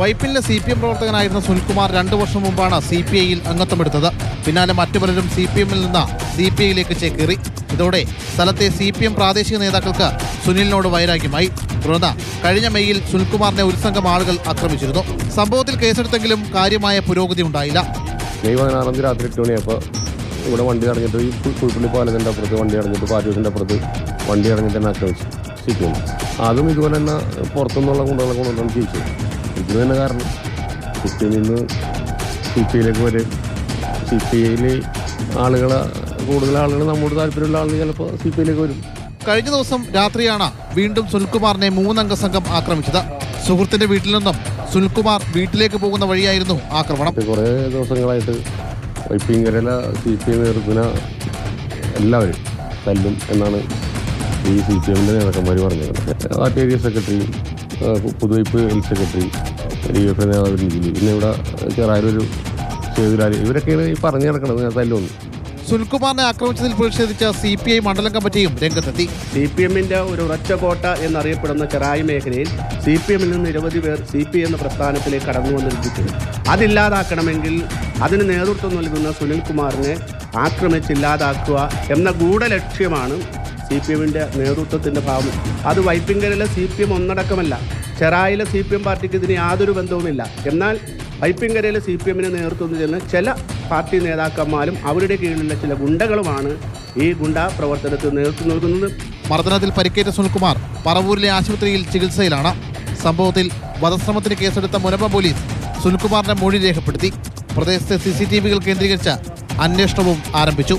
വൈപ്പിലെ C P M പ്രവർത്തകനായിരുന്ന സുനിൽകുമാർ രണ്ടു വർഷം മുമ്പാണ് സി പി ഐയിൽ അംഗത്വമെടുത്തത്. പിന്നാലെ മറ്റു പലരും സി പി എമ്മിൽ നിന്ന് സി പി ഐയിലേക്ക് ചേക്കേറി. ഇതോടെ സ്ഥലത്തെ സി പി എം പ്രാദേശിക നേതാക്കൾക്ക് സുനിലിനോട് വൈരാഗ്യമായി. തുടർന്ന് കഴിഞ്ഞ മെയ്യിൽ സുനിൽകുമാറിനെ ഒരു സംഘം ആളുകൾ ആക്രമിച്ചിരുന്നു. സംഭവത്തിൽ കേസെടുത്തെങ്കിലും കാര്യമായ പുരോഗതി ഉണ്ടായില്ല. മെയ് പതിനാറാം തീയതി രാത്രി എട്ട് മണിയപ്പോൾ ഇവിടെ വണ്ടി അടഞ്ഞിട്ട് ഈ കുഴിപ്പള്ളി പാലത്തിന്റെ അപ്പുറത്ത് വണ്ടി അടഞ്ഞിട്ട് പാറ്റൂസിന്റെ അപ്പുറത്ത് വണ്ടി അടഞ്ഞിട്ട് തന്നെ ആക്രമിച്ചു സി അതും ഇതുപോലെ തന്നെ പുറത്തുനിന്നുള്ള ഗുണ്ടകളെ കൊണ്ടുവന്നാണ് ജയിച്ചത് ഇതിന് തന്നെ കാരണം. സി പി എമ്മിൽ നിന്ന് സി പി ഐയിലേക്ക് വരും സി പി ഐയിൽ ആളുകൾ കൂടുതൽ ആളുകൾ നമ്മോട് താല്പര്യമുള്ള ആളുകൾ ചിലപ്പോൾ സി പി ഐയിലേക്ക് വരും. കഴിഞ്ഞ ദിവസം രാത്രിയാണ് വീണ്ടും സുനിൽകുമാറിനെ മൂന്നംഗ സംഘം ആക്രമിച്ചത്. സുഹൃത്തിന്റെ വീട്ടിൽ നിന്നും സുനിൽകുമാർ വീട്ടിലേക്ക് പോകുന്ന വഴിയായിരുന്നു ആക്രമണം. കുറെ ദിവസങ്ങളായിട്ട് വൈപ്പിങ്കരല സി പി ഐ എല്ലാവരും തല്ലും എന്നാണ് ഈ സി പി എമ്മിന്റെ നേതാക്കന്മാർ പറഞ്ഞത് party area secretary Puthuvype health secretary D F നേതാവ് രീതിയിൽ പിന്നെ ഇവിടെ ചെറായൊരു സേതുലാലി ഇവരൊക്കെയാണ് ഈ പറഞ്ഞു നടക്കുന്നത്. തല്ലൊന്നും. സുനിൽകുമാറിനെ ആക്രമിച്ചതിൽ പ്രതിഷേധിച്ച സി പി ഐ മണ്ഡലം കമ്മിറ്റിയും രംഗത്തെത്തി. സി പി എമ്മിന്റെ ഒരു ഉറച്ചകോട്ട എന്നറിയപ്പെടുന്ന ചെറായി മേഖലയിൽ സി പി എമ്മിൽ നിന്ന് നിരവധി പേർ സി പി എന്ന പ്രസ്ഥാനത്തിലേക്ക് കടന്നു വന്നിരിക്കുന്നു അതില്ലാതാക്കണമെങ്കിൽ അതിന് നേതൃത്വം നൽകുന്ന സുനിൽകുമാറിനെ ആക്രമിച്ചില്ലാതാക്കുക എന്ന ഗൂഢലക്ഷ്യമാണ് സി പി എമ്മിന്റെ നേതൃത്വത്തിന്റെ ഭാവം. അത് വൈപ്പിങ്കലിലെ സി പി എം ഒന്നടക്കമല്ല ചെറായിലെ സി പി എം പാർട്ടിക്ക് ഇതിന് യാതൊരു ബന്ധവുമില്ല. എന്നാൽ പൈപ്പിങ്കരയിലെ സി പി എമ്മിന് നേതൃത്വം ചെന്ന് ചില പാർട്ടി നേതാക്കന്മാരും അവരുടെ കീഴിലുള്ള ചില ഗുണ്ടകളുമാണ് ഈ ഗുണ്ട പ്രവർത്തനത്തിന് നേതൃത്വം നൽകുന്നത്. മർദ്ദനത്തിൽ പരിക്കേറ്റ സുനിൽകുമാർ പറവൂരിലെ ആശുപത്രിയിൽ ചികിത്സയിലാണ്. സംഭവത്തിൽ വധശ്രമത്തിന് കേസെടുത്ത മുനമ്പ പോലീസ് സുനിൽകുമാറിന്റെ മൊഴി രേഖപ്പെടുത്തി. പ്രദേശത്തെ സി സി ടി വികൾ കേന്ദ്രീകരിച്ച അന്വേഷണവും ആരംഭിച്ചു.